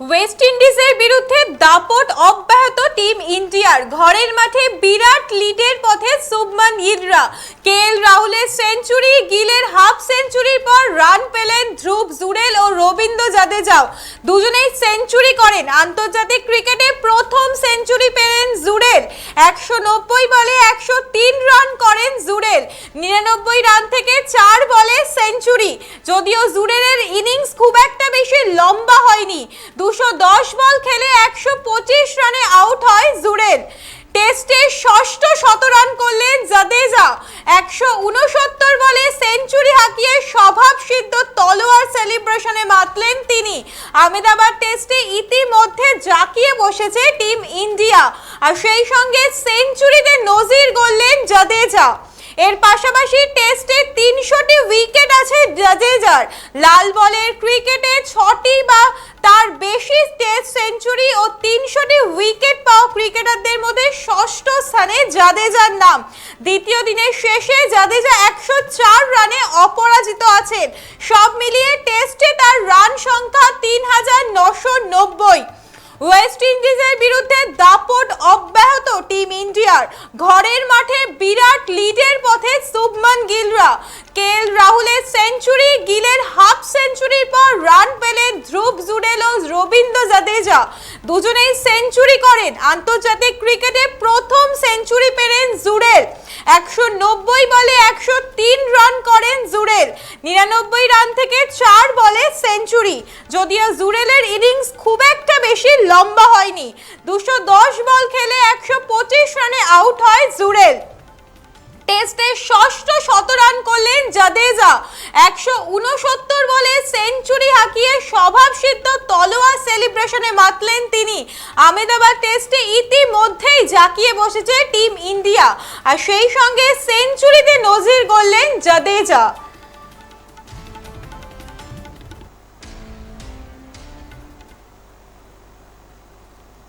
West ইন্ডিজের বিরুদ্ধে দাপট অব্যাহত টিম ইন্ডিয়ার। ঘরের মাঠে বিরাট লিডের পথে শুভমান গিলরা কে এল রাহুলের সেঞ্চুরি গিলের হাফ সেঞ্চুরির পর রান পেলেন ধ্রুব জুরেল ও রবীন্দ্র জাদেজাও দুজনেই সেঞ্চুরি করেন। আন্তর্জাতিক ক্রিকেটে প্রথম সেঞ্চুরি পেলেন জুরেল। একশো নব্বই বলে একশো তিন রান করেন জুরেল নিরানব্বই রান থেকে চার বলে সেঞ্চুরি। যদিও জুরেলের ইনিংস খুব একটা বেশি লম্বা হয়নি। দুশো দশ বল খেলে একশো পঁচিশ রানে আউট হয় জুরেল টেস্টে ষষ্ঠ শতরান করলেন জাদেজা একশো উনসত্তর বলে সেঞ্চুরি হাঁকিয়ে স্বভাব সিদ্ধ তলোয়ার সেলিব্রেশনে মাতলেন তিনি। আহমেদাবাদ টেস্টে ইতিমধ্যে জাকিয়ে বসেছে টিম ইন্ডিয়া। আর সেই সঙ্গে সেঞ্চুরিতে নজির গড়লেন জাদেজা। এর পাশাপাশি টেস্টে তিনশোটি উইকেট আছে জাদেজার লাল বলের ক্রিকেটে ছটি বা তার বেশি টেস্ট সেঞ্চুরি ও তিনশোটি উইকেট পাওয়া ক্রিকেটারদের মধ্যে ষষ্ঠ স্থানে জাদেজার নাম। দ্বিতীয় দিনের শেষে জাদেজা একশো চার রানে অপরাজিত আছেন। সব মিলিয়ে টেস্টে তার রান সংখ্যা তিন হাজার নশো নব্বই। ওয়েস্ট ইন্ডিজের বিরুদ্ধে দাপট অব্যাহত টিম ইন্ডিয়ার। ঘরের মাঠে বিরাট লিডের পথে শুভমান গিলরা। কে এল রাহুলের সেঞ্চুরি গিলের হাফ সেঞ্চুরির পর রান পেলেন ধ্রুব জুডেল রবীন্দ্র জাদেজা। দুজনেই সেঞ্চুরি করেন। আন্তর্জাতিক ক্রিকেটে প্রথম সেঞ্চুরি পেলেন জুডেল। একশো নব্বই বলে একশো তিন রান করেন জুরেল নিরানব্বই রান থেকে চার বলে সেঞ্চুরি যদিও জুরেলের ইনিংস খুব একটা বেশি লম্বা হয়নি। দুশো দশ বল খেলে একশো পঁচিশ রানে আউট হয় জুরেল টেস্টে ষষ্ঠ শতরান করলেন জাদেজা। একশো উনসত্তর বলে সেঞ্চুরি হাঁকিয়ে স্বভাব সিদ্ধ তলোয়ার সেলিব্রেশনে মাতলেন তিনি। আহমেদাবাদ টেস্টে ইতিমধ্যেই জাকিয়ে বসেছে টিম ইন্ডিয়া আর সেই সঙ্গে সেঞ্চুরিতে নজির গড়লেন জাদেজা।